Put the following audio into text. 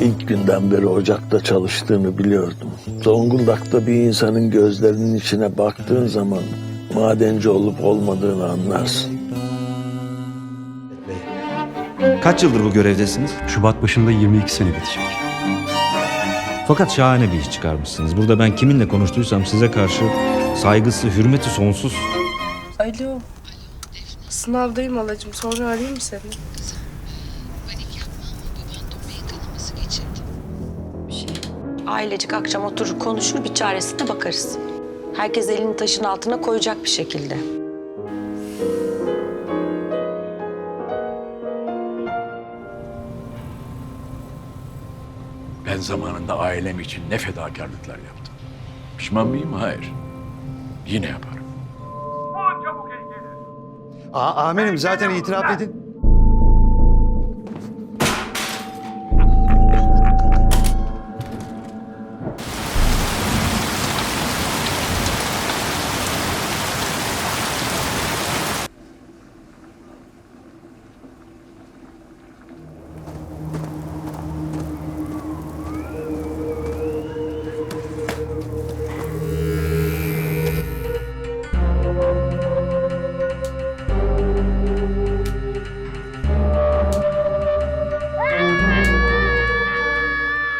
İlk günden beri ocakta çalıştığını biliyordum. Zonguldak'ta bir insanın gözlerinin içine baktığın zaman madenci olup olmadığını anlarsın. Kaç yıldır bu görevdesiniz? Şubat başında 22 sene bitecek. Fakat şahane bir iş çıkarmışsınız. Burada ben kiminle konuştuysam size karşı saygısı, hürmeti sonsuz. Alo. Sınavdayım halacığım. Sonra arayayım mı seni? Geçirdi. Ailecik akşam oturur konuşur bir çaresine bakarız. Herkes elini taşın altına koyacak bir şekilde. Ben zamanında ailem için ne fedakarlıklar yaptım. Pişman mıyım? Hayır. Yine yaparım. Aa, amirim zaten itiraf edin.